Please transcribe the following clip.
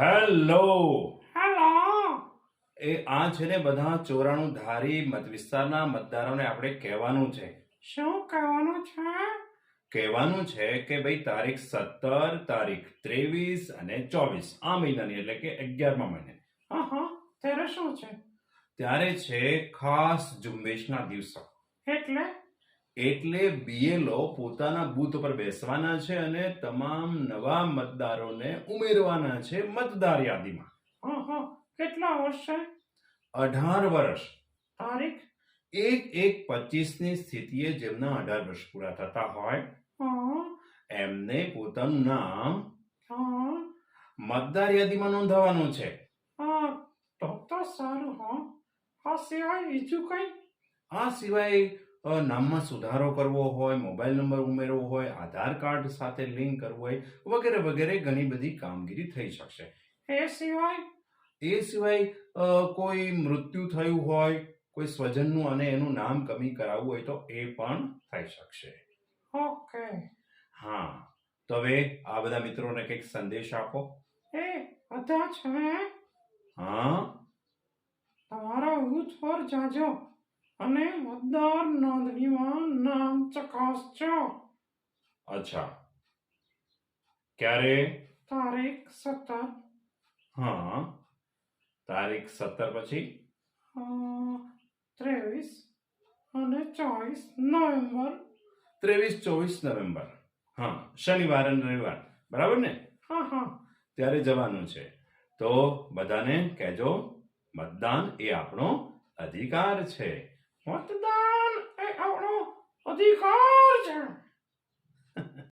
Hello. Hello. એ આ છે ને બધા ચોરાણું ધારી મત વિસ્તારના મતદારોને આપણે કહેવાનું છે. શું કહેવાનું છે? કહેવાનું છે કે ભાઈ તારીખ સત્તર તારીખ ત્રેવીસ અને ચોવીસ આ મહિનાની એટલે કે અગિયારમા મહિને. હા હા ત્યારે શું છે? ત્યારે છે ખાસ ઝુંબેશના દિવસો. એટલે? એટલે બીએલઓ પોતાના બૂથ પર બેસવાના છે અને તમામ નવા મતદારોને ઉમેરવાના છે મતદાર યાદીમાં. કેટલા વર્ષે અઢાર વર્ષ. તારીખ? એક એક પચીસની સ્થિતિએ જેમના અઢાર વર્ષ પૂરા થતા હોય એમને પોતાનું નામ મતદાર યાદીમાં નોંધાવાનું છે. તો તો સારું હા. આ સિવાય બીજું કઈ? આ સિવાય નામમાં સુધારો કરવો હોય મોબાઈલ નંબર ઉમેરવો હોય આધાર કાર્ડ સાથે લિંક કરવું હોય વગેરે વગેરે ઘણી બધી કામગીરી થઈ શકશે. એ સિવાય એ સિવાય કોઈ મૃત્યુ થયું હોય કોઈ સ્વજનનું અને એનું નામ કમી કરાવવું હોય તો એ પણ થઈ શકશે. ઓકે. હા. તો હવે આ બધા મિત્રોને કંઈક સંદેશ આપો. એ બધા છે હા. તમારા બૂથ પર જાજો. અને મતદાર નોંધણીમાં નામ ચકાસજો. અચ્છા. ક્યારે? તારીખ સત્તર. હા. તારીખ સત્તર પછી? ત્રેવીસ અને ચોવીસ નવેમ્બર. ત્રેવીસ ચોવીસ નવેમ્બર. હા શનિવાર અને રવિવાર. બરાબર ને? હા હા. ત્યારે જવાનું છે. તો બધાને કહેજો મતદાન એ આપણો અધિકાર છે. What the damn? I don't know. What do you call it?